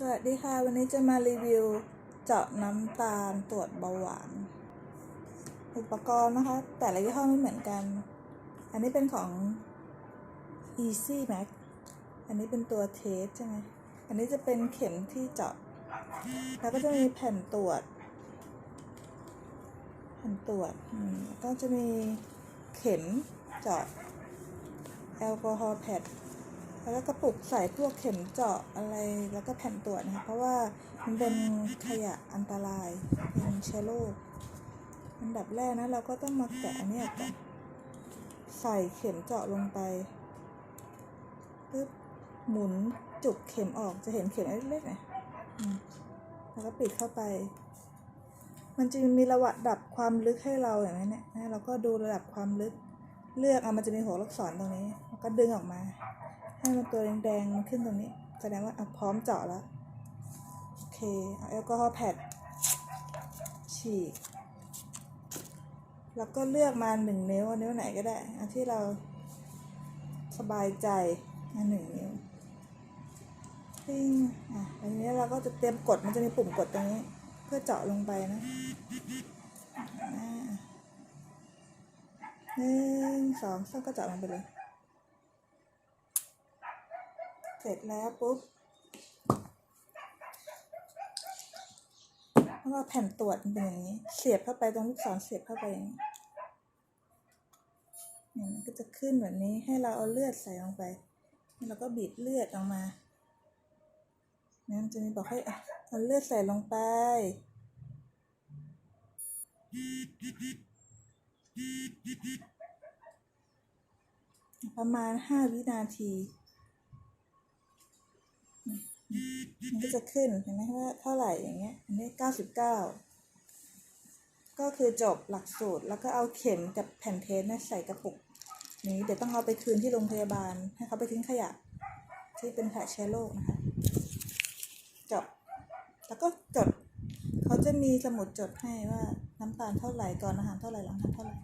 สวัสดีค่ะ วันนี้จะมารีวิวเจาะน้ำตาลตรวจเบาหวาน อุปกรณ์นะคะ แต่ละยี่ห้อไม่เหมือนกัน อันนี้เป็นของ Easy Max อันนี้เป็นตัวเทสใช่ไหมอันนี้จะเป็นเข็มที่เจาะ แล้วก็จะมีแผ่นตรวจ แผ่นตรวจก็จะมีเข็มเจาะแอลกอฮอล์แพด แล้วก็กระปุกใส่พวกเข็มเจาะอะไรแล้วก็แผ่นตรวจนะคะเพราะว่ามันเป็นขยะอันตรายเป็นเชื้อโรคอันดับแรกนะเราก็ต้องมาแกะอันเนี้ยก่อนใส่เข็มเจาะลงไปปึ๊บหมุนจุกเข็มออกจะเห็นเข็มเล็กๆนะอืมแล้วก็ปิดเข้าไป มันจะมีระดับความลึกให้เราอย่างนี้เนี่ยนะเราก็ดูระดับความลึกเลือกเอามันจะมีหัวลูกศรตรงนี้แล้วก็ดึงออกมา ให้มันตัวแดงๆมันขึ้นตรงนี้ แสดงว่าอะพร้อมเจาะแล้ว โอเค เอาแอลกอฮอล์แพดฉีก แล้วก็เลือกมาหนึ่งนิ้วอานิ้วไหนก็ได้อันที่เราสบายใจอันหนึ่งนิ้วปิ้งอะอันนี้เราก็จะเตรียมกดมันจะมีปุ่มกดตรงนี้ เพื่อเจาะลงไปนะหนึ่งสองสามก็เจาะลงไปเลย เส ร็จแล้วปุ๊บแล้วก็แผ่นตรวจมันเป็นอย่างนี้ เสียบเข้าไปตรงลูกศรเสียบเข้าไปอย่างนี้เนี่ยมันก็จะขึ้นแบบนี้ให้เราเอาเลือดใส่ลงไปแล้วก็บีบเลือดออกมาเนี่ยมันจะมีบอกให้อะเอาเลือดใส่ลงไปประมาณห้าวินาที มันก็จะขึ้นเห็นไหมว่าเท่าไหร่อย่างเงี้ยอันนี้เก้าสิบเก้าก็คือจบหลักสูตรแล้วก็เอาเข็มกับแผ่นเทสนี่ยใส่กระปุก นี้เดี๋ยวต้องเอาไปคืนที่โรงพยาบาลให้เขาไปทิ้งขยะ ที่เป็นแผลเชื้อโรคนะคะจบแล้วก็จดเขาจะมีสมุดจดให้ว่าน้ำตาลเท่าไหร่ก่อนอาหารเท่าไหร่หลังอาหารเท่าไหร่